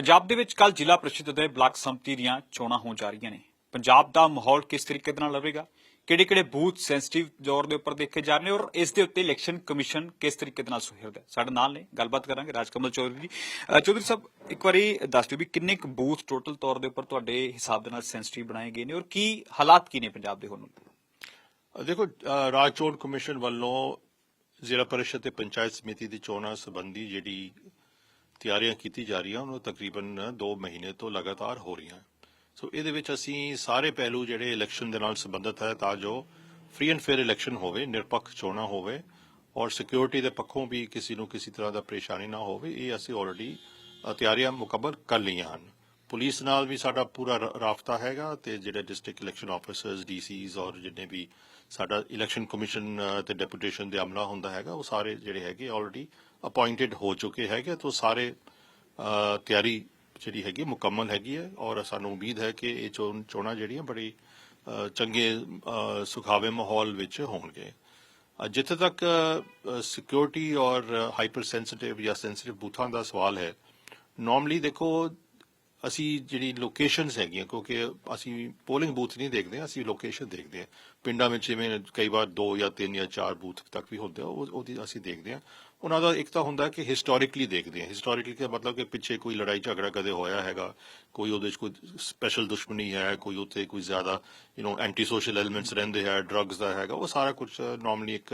ਪੰਜਾਬ ਦੇ ਵਿੱਚ ਕੱਲ ਜ਼ਿਲ੍ਹਾ ਪ੍ਰੀਸ਼ਦ ਦੇ ਬਲਾਕ ਸੰਮਤੀ ਦੀਆਂ ਚੋਣਾਂ ਹੋਣ ਜਾ ਰਹੀਆਂ ਨੇ। ਪੰਜਾਬ ਦਾ ਮਾਹੌਲ ਕਿਸ ਤਰੀਕੇ ਦੇ ਨਾਲ ਰਹੇਗਾ ਕਿਹੜੇ ਕਿਹੜੇ ਬੂਥ ਸੈਂਸਿਟਿਵ ਦੌਰ ਦੇ ਉੱਪਰ ਦੇਖੇ ਜਾ ਰਹੇ ਨੇ ਔਰ ਇਸ ਦੇ ਉੱਤੇ ਇਲੈਕਸ਼ਨ ਕਮਿਸ਼ਨ ਕਿਸ ਤਰੀਕੇ ਦੇ ਨਾਲ ਸੁਹਿਰਦ ਹੈ? ਸਾਡੇ ਨਾਲ ਨੇ, ਗੱਲਬਾਤ ਕਰਾਂਗੇ ਰਾਜਕਮਲ ਚੌਧਰੀ ਜੀ ਚੌਧਰੀ ਸਾਹਿਬ, ਇੱਕ ਵਾਰੀ ਦੱਸ ਦਿਓ ਵੀ ਕਿੰਨੇ ਕੁ ਬੂਥ ਟੋਟਲ ਤੌਰ ਦੇ ਉੱਪਰ ਤੁਹਾਡੇ ਹਿਸਾਬ ਦੇ ਨਾਲ ਸੈਂਸਿਟਿਵ ਬਣਾਏ ਗਏ ਨੇ ਔਰ ਕੀ ਹਾਲਾਤ ਕੀ ਨੇ ਪੰਜਾਬ ਦੇ ਹੁਣ ਦੇਖੋ ਰਾਜ ਚੋਣ ਕਮਿਸ਼ਨ ਵੱਲੋਂ ਜ਼ਿਲ੍ਹਾ ਪਰਿਸ਼ਦ ਤੇ ਪੰਚਾਇਤ ਸਮਿਤੀ ਦੀ ਚੋਣਾਂ ਸੰਬੰਧੀ ਜਿਹੜੀ ਤਿਆਰੀਆਂ ਕੀਤੀ ਜਾ ਰਹੀਆਂ, ਉਹਨੂੰ ਤਕਰੀਬਨ 2 ਮਹੀਨੇ ਤੋਂ ਲਗਾਤਾਰ ਹੋ ਰਹੀਆਂ ਸੋ ਇਹਦੇ ਵਿੱਚ ਅਸੀਂ ਸਾਰੇ ਪਹਿਲੂ ਜਿਹੜੇ ਇਲੈਕਸ਼ਨ ਦੇ ਨਾਲ ਸੰਬੰਧਿਤ ਹੈ, ਤਾਂ ਜੋ ਫ੍ਰੀ ਐਂਡ ਫੇਅਰ ਇਲੈਕਸ਼ਨ ਹੋਵੇ, ਨਿਰਪੱਖ ਚੋਣਾਂ ਹੋਵੇ ਔਰ ਸਿਕਿਉਰਿਟੀ ਦੇ ਪੱਖੋਂ ਵੀ ਕਿਸੇ ਨੂੰ ਕਿਸੇ ਤਰ੍ਹਾਂ ਦਾ ਪਰੇਸ਼ਾਨੀ ਨਾ ਹੋਵੇ, ਇਹ ਅਸੀਂ ਆਲਰੇਡੀ ਤਿਆਰੀਆਂ ਮੁਕੰਮਲ ਕਰ ਲਈਆਂ ਹਨ। ਪੁਲਿਸ ਨਾਲ ਵੀ ਸਾਡਾ ਪੂਰਾ ਰ- ਰਾਬਤਾ ਹੈਗਾ ਤੇ ਜਿਹੜੇ ਡਿਸਟ੍ਰਿਕਟ ਇਲੈਕਸ਼ਨ ਆਫੀਸਰਸ ਡੀਸੀਜ਼ ਔਰ ਜਿੰਨੇ ਵੀ ਸਾਡਾ ਇਲੈਕਸ਼ਨ ਕਮਿਸ਼ਨ ਤੇ ਡੈਪੂਟੇਸ਼ਨ ਦੇ ਅਮਲਾ ਹੁੰਦਾ ਹੈਗਾ, ਉਹ ਸਾਰੇ ਜਿਹੜੇ ਹੈਗੇ ਆਲਰੇਡੀ ਅਪਾਇੰਟਡ ਹੋ ਚੁੱਕੇ ਹੈਗੇ ਤੋਂ ਸਾਰੇ ਤਿਆਰੀ ਜਿਹੜੀ ਹੈਗੀ ਮੁਕੰਮਲ ਹੈਗੀ ਹੈ ਔਰ ਸਾਨੂੰ ਉਮੀਦ ਹੈ ਕਿ ਇਹ ਚੋਣ, ਚੋਣਾਂ ਜਿਹੜੀਆਂ ਬੜੀ ਚੰਗੇ ਸੁਖਾਵੇ ਮਾਹੌਲ ਵਿੱਚ ਹੋਣਗੇ। ਜਿੱਥੇ ਤੱਕ ਸਿਕਿਉਰਿਟੀ ਔਰ ਹਾਈਪਰ ਸੈਂਸਿਟਿਵ ਜਾਂ ਸੈਂਸਿਟਿਵ ਬੂਥਾਂ ਦਾ ਸਵਾਲ ਹੈ ਨਾਰਮਲੀ ਦੇਖੋ ਅਸੀਂ ਜਿਹੜੀ ਲੋਕੇਸ਼ਨਸ ਹੈਗੀਆਂ, ਕਿਉਂਕਿ ਅਸੀਂ ਪੋਲਿੰਗ ਬੂਥ ਨਹੀਂ ਦੇਖਦੇ, ਅਸੀਂ ਲੋਕੇਸ਼ਨ ਦੇਖਦੇ ਹਾਂ। ਪਿੰਡਾਂ ਵਿੱਚ ਜਿਵੇਂ ਕਈ ਵਾਰ 2 ਜਾਂ 3 ਜਾਂ 4 ਬੂਥ ਤੱਕ ਵੀ ਹੁੰਦੇ ਆ ਉਹਦੀ ਅਸੀਂ ਦੇਖਦੇ ਹਾਂ। ਉਹਨਾਂ ਦਾ ਇੱਕ ਤਾਂ ਹੁੰਦਾ ਕਿ ਹਿਸਟੋਰਿਕਲੀ ਦੇਖਦੇ ਹਾਂ। ਹਿਸਟੋਰਿਕਲੀ ਦਾ ਮਤਲਬ ਕਿ ਪਿੱਛੇ ਕੋਈ ਲੜਾਈ ਝਗੜਾ ਕਦੇ ਹੋਇਆ ਹੈਗਾ, ਕੋਈ ਉਹਦੇ 'ਚ ਕੋਈ ਸਪੈਸ਼ਲ ਦੁਸ਼ਮਣੀ ਹੈ, ਕੋਈ ਉੱਥੇ ਕੋਈ ਜ਼ਿਆਦਾ you know anti social elements ਰਹਿੰਦੇ ਹੈ ਡਰੱਗਸ ਦਾ ਹੈਗਾ, ਉਹ ਸਾਰਾ ਕੁਝ ਨਾਰਮਲੀ ਇੱਕ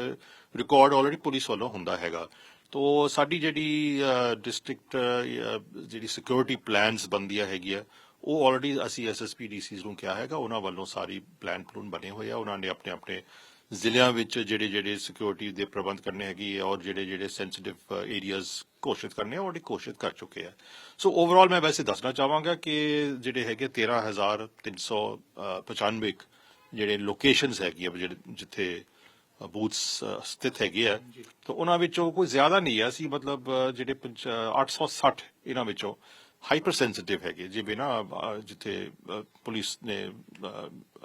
ਰਿਕਾਰਡ ਆਲਰੇਡੀ ਪੁਲਿਸ ਵੱਲੋਂ ਹੁੰਦਾ ਹੈਗਾ। ਤੋ ਸਾਡੀ ਜਿਹੜੀ ਡਿਸਟ੍ਰਿਕਟ ਜਿਹੜੀ ਸਿਕਿਉਰਿਟੀ ਪਲਾਨਸ ਬੰਦੀਆਂ ਹੈਗੀਆਂ, ਉਹ ਆਲਰੇਡੀ ਅਸੀਂ ਐਸਐਸਪੀ ਡੀਸੀਜ਼ ਨੂੰ ਕਿਹਾ ਹੈਗਾ, ਉਹਨਾਂ ਵੱਲੋਂ ਸਾਰੀ ਪਲਾਨ ਪਲੂਨ ਬਣੇ ਹੋਏ ਆ। ਉਹਨਾਂ ਨੇ ਆਪਣੇ ਆਪਣੇ ਜ਼ਿਲ੍ਹਿਆਂ ਵਿੱਚ ਜਿਹੜੇ ਜਿਹੜੇ ਸਿਕਿਉਰਿਟੀ ਦੇ ਪ੍ਰਬੰਧ ਕਰਨੇ ਹੈਗੇ ਔਰ ਜਿਹੜੇ ਜਿਹੜੇ ਸੈਂਸਿਟਿਵ ਏਰੀਆਜ਼ ਘੋਸ਼ਿਤ ਕਰਨੇ ਆ ਘੋਸ਼ਿਤ ਕਰ ਚੁੱਕੇ ਆ। ਸੋ ਓਵਰਆਲ ਮੈਂ ਵੈਸੇ ਦੱਸਣਾ ਚਾਹਾਂਗਾ ਕਿ ਜਿਹੜੇ ਹੈਗੇ 13395 ਜਿਹੜੇ ਲੋਕੇਸ਼ਨਸ ਹੈਗੀਆਂ, ਜਿਹੜੇ, ਜਿੱਥੇ ਬੂਥਸ ਸਥਿਤ ਹੈਗੇ ਆ। ਤਾਂ ਉਹਨਾਂ ਵਿੱਚੋਂ ਕੋਈ ਜ਼ਿਆਦਾ ਨਹੀਂ ਹੈ ਅਸੀਂ ਮਤਲਬ ਅ, ਜਿਹੜੇ ਪੰਜ- 860 ਇਹਨਾਂ ਵਿੱਚੋਂ ਹਾਈਪਰ ਸੈਂਸਿਟਿਵ ਹੈਗੇ ਜਿਵੇਂ ਨਾ ਜਿੱਥੇ ਪੁਲਿਸ ਨੇ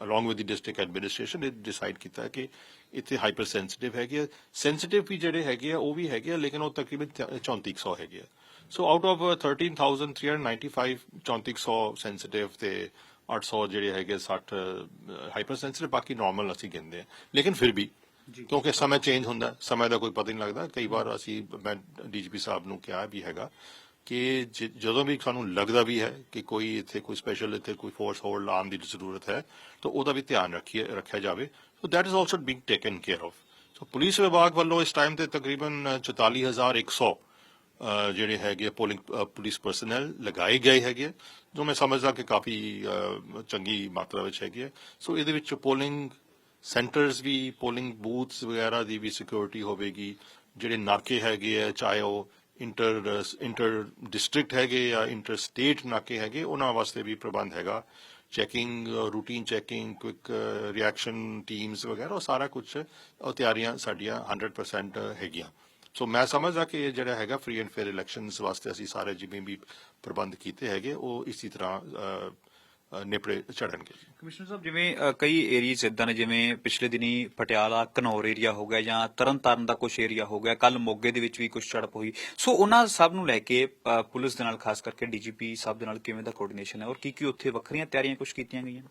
along with the district administration ਇਹ ਡਿਸਾਈਡ ਕੀਤਾ ਕਿ ਇੱਥੇ ਹਾਈਪਰ ਸੈਂਸਿਟਿਵ ਹੈਗੇ ਆ। ਸੈਂਸਿਟਿਵ ਵੀ ਜਿਹੜੇ ਹੈਗੇ ਆ ਉਹ ਵੀ ਹੈਗੇ ਆ ਲੇਕਿਨ ਉਹ ਤਕਰੀਬਨ 3400 ਹੈਗੇ ਆ। ਸੋ ਆਊਟ ਆਫ 13395 3400 ਸੈਂਸਿਟਿਵ ਤੇ 800 ਜਿਹੜੇ ਹੈਗੇ 60 ਹਾਈਪਰ ਸੈਂਸਿਟਿਵ ਬਾਕੀ ਨਾਰਮਲ ਅਸੀਂ ਗਿਣਦੇ ਆ। ਲੇਕਿਨ ਫਿਰ ਵੀ ਕਿਉਂਕਿ ਸਮੇਂ ਚੇਂਜ ਹੁੰਦਾ ਸਮੇਂ ਦਾ ਕੋਈ ਪਤਾ ਨਹੀਂ ਲੱਗਦਾ। ਕਈ ਵਾਰ ਅਸੀਂ ਮੈਂ ਡੀਜੀਪੀ ਸਾਹਿਬ ਨੂੰ ਕਿਹਾ ਵੀ ਹੈਗਾ ਕਿ ਜਦੋਂ ਵੀ ਸਾਨੂੰ ਲੱਗਦਾ ਵੀ ਹੈ ਕਿ ਕੋਈ ਇੱਥੇ ਕੋਈ ਸਪੈਸ਼ਲ ਇੱਥੇ ਕੋਈ ਫੋਰਸ ਹੋਲਡ ਲਾਉਣ ਦੀ ਜ਼ਰੂਰਤ ਹੈ ਤਾਂ ਉਹਦਾ ਵੀ ਧਿਆਨ ਰੱਖੀਏ ਰੱਖਿਆ ਜਾਵੇ। So that is also being taken care of so police ਵਿਭਾਗ ਵੱਲੋਂ ਇਸ ਟਾਈਮ ਤੇ ਤਕਰੀਬਨ 44100 ਅਹ ਜਿਹੜੇ ਹੈਗੇ ਪੋਲਿੰਗ ਪੁਲਿਸ ਪਰਸਨਲ ਲਗਾਏ ਗਏ ਹੈਗੇ ਜੋ ਮੈਂ ਸਮਝਦਾ ਕਿ ਕਾਫੀ ਚੰਗੀ ਮਾਤਰਾ ਵਿੱਚ ਹੈਗੇ। ਸੋ ਇਹਦੇ ਵਿੱਚ ਪੋਲਿੰਗ ਸੈਂਟਰਸ ਵੀ ਪੋਲਿੰਗ ਬੂਥਸ ਵਗੈਰਾ ਦੀ ਵੀ ਸਿਕਿਉਰਿਟੀ ਹੋਵੇਗੀ। ਜਿਹੜੇ ਨਾਕੇ ਹੈਗੇ ਆ, ਚਾਹੇ ਉਹ ਇੰਟਰ ਇੰਟਰ ਡਿਸਟ੍ਰਿਕਟ ਹੈਗੇ ਜਾਂ ਇੰਟਰ ਸਟੇਟ ਨਾਕੇ ਹੈਗੇ, ਉਹਨਾਂ ਵਾਸਤੇ ਵੀ ਪ੍ਰਬੰਧ ਹੈਗਾ। Checking routine checking quick reaction teams ਵਗੈਰਾ, ਉਹ ਸਾਰਾ ਕੁਝ ਉਹ ਤਿਆਰੀਆਂ ਸਾਡੀਆਂ 100% ਹੈਗੀਆਂ। ਸੋ ਮੈਂ ਸਮਝਦਾ ਕਿ ਇਹ ਜਿਹੜਾ ਹੈਗਾ ਫ੍ਰੀ ਐਂਡ ਫੇਅਰ ਇਲੈਕਸ਼ਨਸ ਵਾਸਤੇ ਅਸੀਂ ਸਾਰੇ ਜਿਵੇਂ ਵੀ ਪ੍ਰਬੰਧ ਕੀਤੇ ਹੈਗੇ, ਉਹ ਇਸੇ ਤਰ੍ਹਾਂ ਨਿਪੜੇ ਚੜਨਗੇ ਕਮਿਸ਼ਨਰ ਸਾਹਿਬ ਜਿਵੇਂ ਕਈ ਏਰੀਆਜ਼ ਇਦਾਂ ਨੇ ਜਿਵੇਂ ਪਿਛਲੇ ਦਿਨੀ ਪਟਿਆਲਾ ਘਨੌਰ ਏਰੀਆ ਹੋ ਗਿਆ ਜਾਂ ਤਰਨਤਾਰਨ ਦਾ ਕੁਝ ਏਰੀਆ ਹੋ ਗਿਆ ਕੱਲ ਮੋਗੇ ਦੇ ਵਿੱਚ ਵੀ ਕੁਝ ਝੜਪ ਹੋਈ। ਸੋ ਉਹਨਾਂ ਸਭ ਨੂੰ ਲੈ ਕੇ ਪੁਲਿਸ ਦੇ ਨਾਲ ਖਾਸ ਕਰਕੇ ਡੀਜੀਪੀ ਸਾਹਿਬ ਦੇ ਨਾਲ ਕਿਵੇਂ ਦਾ ਕੋਆਰਡੀਨੇਸ਼ਨ ਹੈ ਔਰ ਕੀ ਕੀ ਉੱਥੇ ਵੱਖਰੀਆਂ ਤਿਆਰੀਆਂ ਕੁਝ ਕੀਤੀਆਂ ਗਈਆਂ?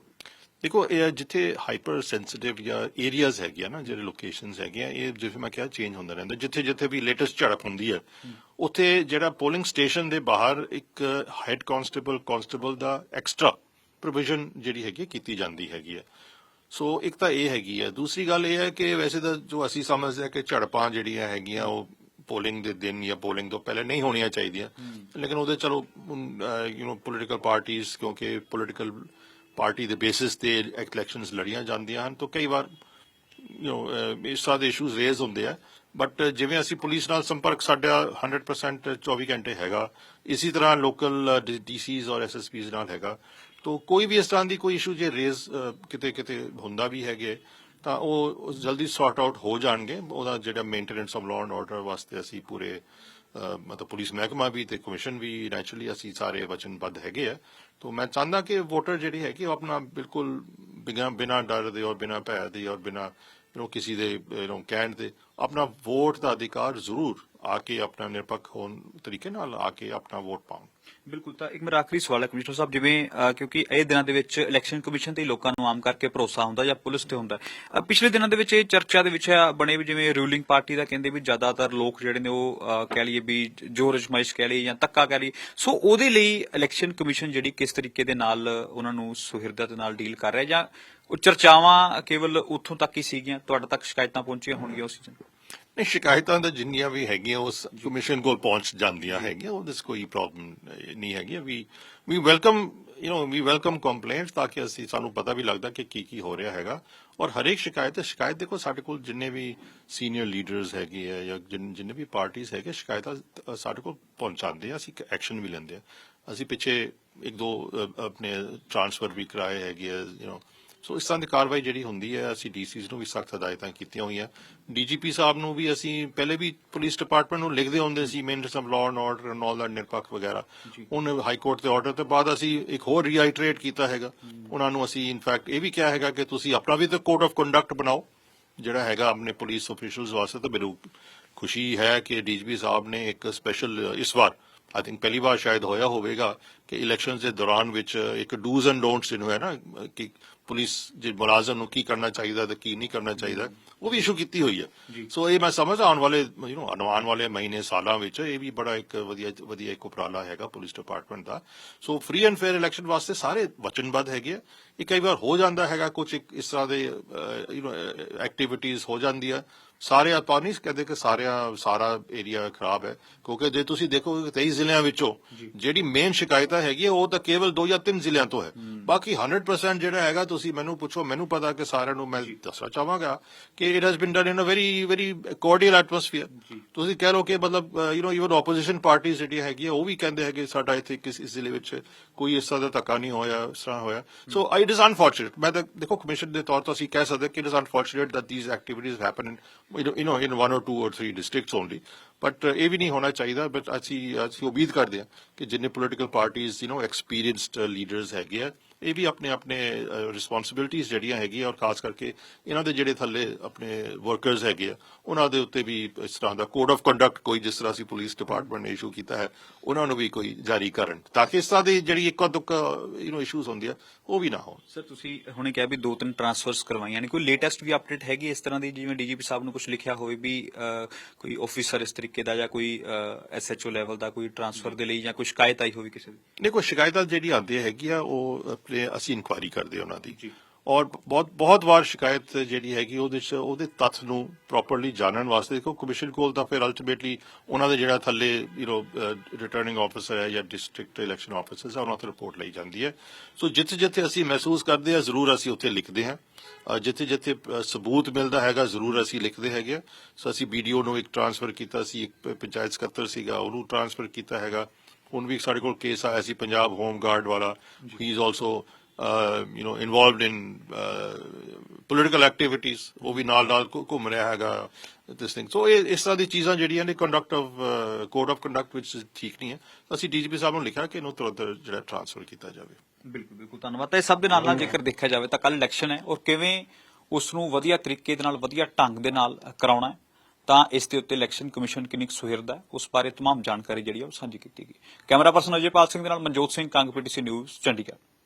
ਦੇਖੋ ਇਹ ਜਿੱਥੇ ਹਾਈਪਰ ਸੈਂਸਿਟਿਵ ਜਾਂ ਏਰੀਆਜ਼ ਹੈਗੀਆਂ ਨਾ ਜਿਹੜੇ ਲੋਕੇਸ਼ਨਸ ਹੈਗੀਆਂ ਇਹ ਜਿਵੇਂ ਮੈਂ ਕਿਹਾ ਚੇਂਜ ਹੁੰਦਾ ਰਹਿੰਦਾ। ਜਿੱਥੇ ਜਿੱਥੇ ਵੀ ਲੇਟੈਸਟ ਝੜਪ ਹੁੰਦੀ ਹੈ ਉੱਥੇ ਜਿਹੜਾ ਪੋਲਿੰਗ ਸਟੇਸ਼ਨ ਦੇ ਬਾਹਰ ਇੱਕ ਹੈੱਡ ਕਾਂਸਟੇਬਲ ਕਾਂਸਟੇਬਲ ਦਾ ਐਕਸਟਰਾ ਪ੍ਰੋਵੀਜ਼ਨ ਜਿਹੜੀ ਹੈਗੀ ਹੈ, ਕੀਤੀ ਜਾਂਦੀ ਹੈਗੀ ਹੈ ਸੋ ਇੱਕ ਤਾਂ ਇਹ ਹੈਗੀ ਹੈ ਦੂਸਰੀ ਗੱਲ ਇਹ ਹੈ ਕਿ ਵੈਸੇ ਤਾਂ ਜੋ ਅਸੀਂ ਸਮਝਦੇ ਹਾਂ ਕਿ ਝੜਪਾਂ ਜਿਹੜੀਆਂ ਹੈਗੀਆਂ ਉਹ ਪੋਲਿੰਗ ਦੇ ਦਿਨ ਜਾਂ ਪੋਲਿੰਗ ਤੋਂ ਪਹਿਲੇ ਨਹੀਂ ਹੋਣੀਆਂ ਚਾਹੀਦੀਆਂ ਲੇਕਿਨ ਉਹਦੇ ਚਲੋ ਯੂ نو ਪੋਲੀਟੀਕਲ ਪਾਰਟੀਆਂ ਕਿਉਂਕਿ ਪੋਲੀਟੀਕਲ ਪਾਰਟੀ ਦੇ ਬੇਸਿਸ ਤੇ ਇਲੈਕਸ਼ਨਸ ਲੜੀਆਂ ਜਾਂਦੀਆਂ ਹਨ ਤਾਂ ਕਈ ਵਾਰ ਯੂ نو ਇਸ ਤਰ੍ਹਾਂ ਦੇ ਇਸ਼ੂਜ਼ ਰੇਜ਼ ਹੁੰਦੇ ਆ ਬਟ ਜਿਵੇਂ ਅਸੀਂ ਪੁਲਿਸ ਨਾਲ ਸੰਪਰਕ ਸਾਡਾ 100% 24 ਘੰਟੇ ਹੈਗਾ ਇਸੇ ਤਰ੍ਹਾਂ ਲੋਕਲ ਡੀਸੀਜ਼ ਔਰ ਐਸਐਸਪੀਜ਼ ਨਾਲ ਹੈਗਾ ਤਾਂ ਕੋਈ ਵੀ ਇਸ ਤਰ੍ਹਾਂ ਦੀ ਕੋਈ ਇਸ਼ੂ ਜੇ ਰੇਜ਼ ਕਿਤੇ ਕਿਤੇ ਹੁੰਦਾ ਵੀ ਹੈਗੇ, ਤਾਂ ਉਹ ਜਲਦੀ ਸੌਰਟ ਆਊਟ ਹੋ ਜਾਣਗੇ। ਉਹਦਾ ਜਿਹੜਾ maintenance of law and order ਵਾਸਤੇ ਅਸੀਂ ਪੂਰੇ ਮਤਲਬ ਪੁਲਿਸ ਮਹਿਕਮਾ ਵੀ ਤੇ ਕਮਿਸ਼ਨ ਵੀ ਨੈਚੁਰਲੀ ਅਸੀਂ ਸਾਰੇ ਵਚਨਬੱਧ ਹੈਗੇ ਆ। ਤੋ ਮੈਂ ਚਾਹੁੰਦਾ ਕਿ ਵੋਟਰ ਜਿਹੜੀ ਹੈਗੀ, ਉਹ ਆਪਣਾ ਬਿਲਕੁਲ ਬਿਨਾਂ ਬਿਨਾਂ ਡਰ ਦੇ ਔਰ ਬਿਨਾਂ ਭੈ ਦੇ ਔਰ ਬਿਨਾਂ you know, ਕਿਸੇ ਦੇ you know, ਕਹਿਣ ਦੇ ਆਪਣਾ ਵੋਟ ਦਾ ਅਧਿਕਾਰ ਜ਼ਰੂਰ ਆ ਕੇ ਆਪਣਾ ਨਿਰਪੱਖ ਹੋਣ ਤਰੀਕੇ ਨਾਲ ਆ ਕੇ ਆਪਣਾ ਵੋਟ ਪਾਉਣ। ਬਿਲਕੁਲ ਤਾਂ ਇੱਕ ਮੇਰਾ ਆਖਰੀ ਸਵਾਲ ਹੈ ਕਮਿਸ਼ਨਰ ਸਾਹਿਬ ਜਿਵੇਂ ਕਿਉਂਕਿ ਇਹ ਦਿਨਾਂ ਦੇ ਵਿੱਚ ਇਲੈਕਸ਼ਨ ਕਮਿਸ਼ਨ ਤੇ ਲੋਕਾਂ ਨੂੰ ਆਮ ਕਰਕੇ ਭਰੋਸਾ ਹੁੰਦਾ ਜਾਂ ਪੁਲਿਸ ਤੇ ਹੁੰਦਾ। ਪਿਛਲੇ ਦਿਨਾਂ ਦੇ ਵਿੱਚ ਇਹ ਚਰਚਾ ਦੇ ਵਿਸ਼ਾ ਬਣੇ ਵੀ ਜਿਵੇਂ ਰੂਲਿੰਗ ਪਾਰਟੀ ਦਾ ਕਹਿੰਦੇ ਵੀ ਜ਼ਿਆਦਾਤਰ ਲੋਕ ਜਿਹੜੇ ਨੇ ਉਹ ਕਹਿ ਲਈਏ ਵੀ ਜੋਰ ਅਜਮਾਇਸ਼ ਕਹਿ ਲਈਏ ਜਾਂ ਧੱਕਾ ਕਹਿ ਲਈਏ। ਸੋ ਉਹਦੇ ਲਈ ਇਲੈਕਸ਼ਨ ਕਮਿਸ਼ਨ ਜਿਹੜੀ ਕਿਸ ਤਰੀਕੇ ਦੇ ਨਾਲ ਉਹਨਾਂ ਨੂੰ ਸੁਹਿਰਦਾ ਦੇ ਨਾਲ ਡੀਲ ਕਰ ਰਿਹਾ ਜਾਂ ਉਹ ਚਰਚਾਵਾਂ ਕੇਵਲ ਉੱਥੋਂ ਤੱਕ ਹੀ ਸੀਗੀਆਂ ਤੁਹਾਡੇ ਤੱਕ ਸ਼ਿਕਾਇਤਾਂ ਪਹੁੰਚੀਆਂ ਹੋਣਗੀਆਂ ਉਸ ਚੀਜ਼ ਨਹੀਂ ਸ਼ਿਕਾਇਤਾਂ ਤਾਂ ਜਿੰਨੀਆਂ ਵੀ ਹੈਗੀਆਂ ਉਸ ਕਮਿਸ਼ਨ ਕੋਲ ਪਹੁੰਚ ਜਾਂਦੀਆਂ ਹੈਗੀਆਂ ਉਹਦੇ 'ਚ ਕੋਈ ਪ੍ਰੋਬਲਮ ਨਹੀਂ ਹੈਗੀ we we welcome you no we welcome complaints ਤਾਂ ਕਿ ਅਸੀਂ ਸਾਨੂੰ ਪਤਾ ਵੀ ਲੱਗਦਾ ਕਿ ਕੀ ਕੀ ਹੋ ਰਿਹਾ ਹੈਗਾ ਔਰ ਹਰੇਕ ਸ਼ਿਕਾਇਤ ਸ਼ਿਕਾਇਤ ਦੇਖੋ ਸਾਡੇ ਕੋਲ ਜਿੰਨੇ ਵੀ ਸੀਨੀਅਰ ਲੀਡਰਸ ਹੈਗੇ ਆ ਜਾਂ ਜਿਨ- ਜਿੰਨੇ ਵੀ ਪਾਰਟੀਆਂ ਹੈਗੇ ਸ਼ਿਕਾਇਤਾਂ ਅ, ਸਾਡੇ ਕੋਲ ਪਹੁੰਚਾਉਂਦੇ ਆ ਅਸੀਂ ਐਕਸ਼ਨ ਵੀ ਲੈਂਦੇ ਆ ਅਸੀਂ ਪਿੱਛੇ ਇੱਕ ਦੋ ਅ, ਆਪਣੇ ਟ੍ਰਾਂਸਫਰ ਵੀ ਕਰਾਏ ਹੈਗੇ ਆ ਯੂ نو ਸੋ ਇਸ ਤਰ੍ਹਾਂ ਦੀ ਕਾਰਵਾਈ ਜਿਹੜੀ ਹੁੰਦੀ ਹੈ ਅਸੀਂ ਡੀਸੀਸ ਨੂੰ ਵੀ ਸਖਤ ਹਦਾਇਤਾਂ ਕੀਤੀਆਂ ਹੋਈਆਂ। ਡੀਜੀਪੀ ਸਾਹਿਬ ਨੂੰ ਵੀ ਅਸੀਂ ਪਹਿਲੇ ਵੀ ਪੁਲਿਸ ਡਿਪਾਰਟਮੈਂਟ ਨੂੰ ਲਿਖਦੇ ਹੁੰਦੇ ਸੀ maintenance of law and order and all ਦਾ ਨਿਰਪੱਖ ਵਗੈਰਾ। ਉਹਨੇ ਹਾਈ ਕੋਰਟ ਦੇ ਆਰਡਰ ਤੋਂ ਬਾਅਦ ਅਸੀਂ ਇੱਕ ਹੋਰ ਰੀਆਈਟਰੇਟ ਕੀਤਾ ਹੈਗਾ। ਉਹਨਾਂ ਨੂੰ ਅਸੀਂ ਇਨਫੈਕਟ ਇਹ ਵੀ ਕਿਹਾ ਹੈਗਾ ਕਿ ਤੁਸੀਂ ਆਪਣਾ ਵੀ ਤਾਂ ਕੋਡ ਆਫ ਕੰਡਕਟ ਬਣਾਓ ਜਿਹੜਾ ਹੈਗਾ ਆਪਣੇ ਪੁਲਿਸ ਅਫੀਸ਼ੀਅਲਸ ਵਾਸਤੇ ਤਾਂ ਮੈਨੂੰ ਖੁਸ਼ੀ ਹੈ ਕਿ ਡੀਜੀਪੀ ਸਾਹਿਬ ਨੇ ਇੱਕ ਸਪੈਸ਼ਲ ਇਸ ਵਾਰ ਆਈ ਥਿੰਕ ਪਹਿਲੀ ਵਾਰ ਸ਼ਾਇਦ ਹੋਇਆ ਹੋਵੇਗਾ ਕਿ ਇਲੈਕਸ਼ਨਸ ਦੇ ਦੌਰਾਨ ਵਿੱਚ ਇੱਕ ਡੂਜ਼ ਐਂਡ ਡੋਨਟਸ ਜਿਹਨੂੰ ਹੈ ਨਾ ਕਿ ਪੁਲਿਸ ਜੇ ਮੁਲਾਜ਼ਮ ਨੂੰ ਕੀ ਕਰਨਾ ਚਾਹੀਦਾ ਤੇ ਕੀ ਨਹੀਂ ਕਰਨਾ ਚਾਹੀਦਾ ਉਹ ਵੀ ਇਸ਼ੂ ਕੀਤੀ ਹੋਈ ਹੈ ਸੋ ਇਹ ਮੈਂ ਸਮਝਦਾ ਆਉਣ ਵਾਲੇ ਯੂ نو ਆਉਣ ਵਾਲੇ ਮਹੀਨੇ ਸਾਲਾਂ ਵਿੱਚ ਇਹ ਵੀ ਬੜਾ ਇੱਕ ਵਧੀਆ ਵਧੀਆ ਇੱਕ ਉਪਰਾਲਾ ਹੈਗਾ police department the so free and fair election ਵਾਸਤੇ ਸਾਰੇ ਵਚਨਬੱਧ ਹੈਗੇ ਆ ਇਹ ਕਈ ਵਾਰ ਹੋ ਜਾਂਦਾ ਹੈਗਾ ਕੁਝ ਇਸ ਤਰ੍ਹਾਂ ਦੇ ਯੂ نو ਐਕਟੀਵਿਟੀਆਂ ਹੋ ਜਾਂਦੀਆਂ ਸਾਰੇ ਆਪਾਂ ਨਹੀਂ ਕਹਿੰਦੇ ਕਿ ਸਾਰਿਆਂ ਸਾਰਾ ਏਰੀਆ ਖਰਾਬ ਹੈ ਕਿਉਂਕਿ ਜੇ ਤੁਸੀਂ ਦੇਖੋਗੇ 23 ਜ਼ਿਲ੍ਹਿਆਂ ਵਿੱਚੋਂ ਜਿਹੜੀ ਮੇਨ ਸ਼ਿਕਾਇਤਾਂ ਹੈਗੀ ਉਹ ਤਾਂ ਕੇਵਲ 2 ਜਾਂ 3 ਜ਼ਿਲ੍ਹਿਆਂ ਤੋਂ ਹੈ। ਬਾਕੀ 100% ਜਿਹੜਾ ਹੈਗਾ ਤੁਸੀਂ ਮੈਨੂੰ ਪੁੱਛੋ ਮੈਨੂੰ ਪਤਾ ਕਿ ਸਾਰਿਆਂ ਨੂੰ ਮੈਂ ਦੱਸਣਾ ਚਾਹਾਂਗਾ ਕਿ it has been done in a very very cordial atmosphere ਤੁਸੀਂ ਕਹਿ ਲਓ ਕਿ ਮਤਲਬ ਯੂ نو ਇਵਨ ਆਪੋਜੀਸ਼ਨ ਪਾਰਟੀਆਂ ਜਿਹੜੀ ਹੈਗੀ ਉਹ ਵੀ ਕਹਿੰਦੇ ਹੈਗੇ ਸਾਡਾ ਇੱਥੇ ਕਿਸ ਇਸ ਜ਼ਿਲ੍ਹੇ ਵਿੱਚ ਕੋਈ ਇਸ ਤਰ੍ਹਾਂ ਦਾ ਧੱਕਾ ਨਹੀਂ ਹੋਇਆ ਇਸ ਤਰ੍ਹਾਂ ਹੋਇਆ। ਸੋ ਇਟ ਇਜ਼ ਅਨਫੋਰਚੂਨੇਟ ਮੈਂ ਤਾਂ ਦੇਖੋ ਕਮਿਸ਼ਨ ਦੇ ਤੌਰ ਤੋਂ ਅਸੀਂ ਕਹਿ ਸਕਦੇ ਕਿ it is unfortunate that these activities happen in you know in one or two or three districts only. But ਇਹ ਵੀ ਨਹੀਂ ਹੋਣਾ ਚਾਹੀਦਾ ਬਟ ਅਸੀਂ ਅਸੀਂ ਉਮੀਦ ਕਰਦੇ ਹਾਂ ਕਿ ਜਿੰਨੇ ਪੋਲੀਟੀਕਲ ਪਾਰਟੀਆਂ ਯੂ نو ਐਕਸਪੀਰੀਅੰਸਡ ਲੀਡਰਸ ਹੈਗੇ ਆ ਇਹ ਵੀ ਆਪਣੇ ਆਪਣੇ ਰਿਸਪੌਂਸਿਬਿਲਟੀਆਂ ਜਿਹੜੀਆਂ ਹੈਗੀਆਂ ਔਰ ਖਾਸ ਕਰਕੇ ਇਹਨਾਂ ਦੇ ਜਿਹੜੇ ਥੱਲੇ ਆਪਣੇ ਵਰਕਰਸ ਹੈਗੇ ਆ ਉਹਨਾਂ ਦੇ ਉੱਤੇ ਵੀ ਇਸ ਤਰ੍ਹਾਂ ਦਾ ਕੋਡ ਆਫ ਕੰਡਕਟ ਕੋਈ ਜਿਸ ਤਰ੍ਹਾਂ ਅਸੀਂ ਪੁਲਿਸ ਡਿਪਾਰਟਮੈਂਟ ਨੇ ਇਸ਼ੂ ਕੀਤਾ ਹੈ ਉਹਨਾਂ ਨੂੰ ਵੀ ਕੋਈ ਜਾਰੀ ਕਰਨ ਤਾਂ ਕਿ ਇਸ ਤਰ੍ਹਾਂ ਦੀ ਜਿਹੜੀ ਇੱਕੋ ਦੁੱਕ ਯੂ نو ਇਸ਼ੂਜ਼ ਹੁੰਦੀਆਂ ਉਹ ਵੀ ਨਾ ਹੋਣ। ਸਰ ਤੁਸੀਂ ਹੁਣੇ ਕਿਹਾ ਵੀ ਦੋ ਤਿੰਨ ਟ੍ਰਾਂਸਫਰਸ ਕਰਵਾਈਆਂ ਨੇ ਕੋਈ ਲੇਟੈਸਟ ਵੀ ਅਪਡੇਟ ਹੈਗੀ ਇਸ ਤਰ੍ਹਾਂ ਦੀ ਜਿਵੇਂ ਡੀਜੀਪੀ ਸਾਹਿਬ ਨੂੰ ਕੁਝ ਲਿਖਿਆ ਹੋਵੇ ਵੀ ਕੋਈ ਆਫੀਸਰ ਇਸ ਤਰੀਕੇ ਦਾ ਜਾਂ ਕੋਈ ਐਸਐਚਓ ਲੈਵਲ ਦਾ ਕੋਈ ਟ੍ਰਾਂਸਫਰ ਦੇ ਲਈ ਜਾਂ ਕੋਈ ਸ਼ਿਕਾਇਤ ਆਈ ਹੋਵੇ ਕਿਸੇ ਦੀ? ਦੇਖੋ ਸ਼ਿਕਾਇਤਾਂ ਜਿਹੜੀ ਆਉਂਦੀ ਹੈਗੀ ਆ ਉਹ ਅਸੀਂ ਇਨਕੁਆਇਰੀ ਕਰਦੇ ਹਾਂ ਉਹਨਾਂ ਦੀ। ਔਰ ਬਹੁਤ ਬਹੁਤ ਵਾਰ ਸ਼ਿਕਾਇਤ ਜਿਹੜੀ ਹੈਗੀ ਉਹਦੇ ਚ ਉਹਦੇ ਤੱਥ ਨੂੰ ਪ੍ਰੋਪਰਲੀ ਜਾਣਨ ਵਾਸਤੇ ਦੇਖੋ ਕਮਿਸ਼ਨ ਕੋਲ ਤਾਂ ਫਿਰ ਅਲਟੀਮੇਟਲੀ ਉਹਨਾਂ ਦੇ ਜਿਹੜਾ ਥੱਲੇ ਯੂ نو ਰਿਟਰਨਿੰਗ ਆਫੀਸਰ ਹੈ ਜਾਂ ਡਿਸਟ੍ਰਿਕਟ ਇਲੈਕਸ਼ਨ ਆਫੀਸਰ ਹੈ ਉਹਨਾਂ ਤੋਂ ਰਿਪੋਰਟ ਲਈ ਜਾਂਦੀ ਹੈ। ਸੋ ਜਿੱਥੇ ਜਿੱਥੇ ਅਸੀਂ ਮਹਿਸੂਸ ਕਰਦੇ ਹਾਂ ਜ਼ਰੂਰ ਅਸੀਂ ਉੱਥੇ ਲਿਖਦੇ ਹਾਂ। ਜਿੱਥੇ ਜਿੱਥੇ ਸਬੂਤ ਮਿਲਦਾ ਹੈਗਾ ਜ਼ਰੂਰ ਅਸੀਂ ਲਿਖਦੇ ਹੈਗੇ। ਸੋ ਅਸੀਂ ਵੀਡੀਓ ਨੂੰ ਇੱਕ ਟ੍ਰਾਂਸਫਰ ਕੀਤਾ ਸੀ ਇੱਕ ਪੰਚਾਇਤ ਸਕੱਤਰ ਸੀਗਾ ਉਹਨੂੰ ਟ੍ਰਾਂਸਫਰ ਕੀਤਾ ਹੈਗਾ। ਹੁਣ ਵੀ ਸਾਡੇ ਕੋਲ ਕੇਸ ਆਇਆ ਸੀ ਪੰਜਾਬ ਹੋਮ ਗਾਰਡ ਵਾਲਾ ਹੀ is also you know involved in political activities ਉਹ ਵੀ ਨਾਲ ਨਾਲ ਘੁੰਮ ਰਿਹਾ ਹੈਗਾ ਦਿਸ ਥਿੰਗ ਸੋ ਇਹ ਇਸ ਤਰ੍ਹਾਂ ਦੀ ਚੀਜ਼ਾਂ ਜਿਹੜੀਆਂ ਨੇ conduct of code of conduct ਵਿੱਚ ਠੀਕ ਨਹੀਂ ਹੈ। ਅਸੀਂ ਡੀਜੀਪੀ ਸਾਹਿਬ ਨੂੰ ਲਿਖਿਆ ਕਿ ਇਹਨੂੰ ਤੁਰੰਤ ਜਿਹੜਾ ਟ੍ਰਾਂਸਫਰ ਕੀਤਾ ਜਾਵੇ। ਬਿਲਕੁਲ ਬਿਲਕੁਲ ਧੰਨਵਾਦ। ਤਾਂ ਇਹ ਸਭ ਦੇ ਨਾਲ ਨਾਲ ਜੇਕਰ ਦੇਖਿਆ ਜਾਵੇ ਤਾਂ ਕੱਲ ਇਲੈਕਸ਼ਨ ਹੈ ਔਰ ਕਿਵੇਂ ਉਸ ਨੂੰ ਵਧੀਆ ਤਰੀਕੇ ਦੇ ਨਾਲ ਵਧੀਆ ਢੰਗ ਦੇ ਨਾਲ ਕਰਾਉਣਾ ਹੈ। ਤਾਂ ਇਸ ਦੇ ਉੱਤੇ ਇਲੈਕਸ਼ਨ ਕਮਿਸ਼ਨ ਕਿੰਨੀ ਕੁ ਸੁਹਿਰਦ ਹੈ ਉਸ ਬਾਰੇ तमाम ਜਾਣਕਾਰੀ ਜਿਹੜੀ ਹੈ ਉਹ ਸਾਂਝੀ ਕੀਤੀ ਗਈ ਕੈਮਰਾ ਪਰਸਨ ਅਜੇਪਾਲ ਸਿੰਘ ਦੇ ਨਾਲ ਮਨਜੋਤ ਸਿੰਘ ਕੰਗ ਪੀਟੀਸੀ ਨਿਊਜ਼ ਚੰਡੀਗੜ੍ਹ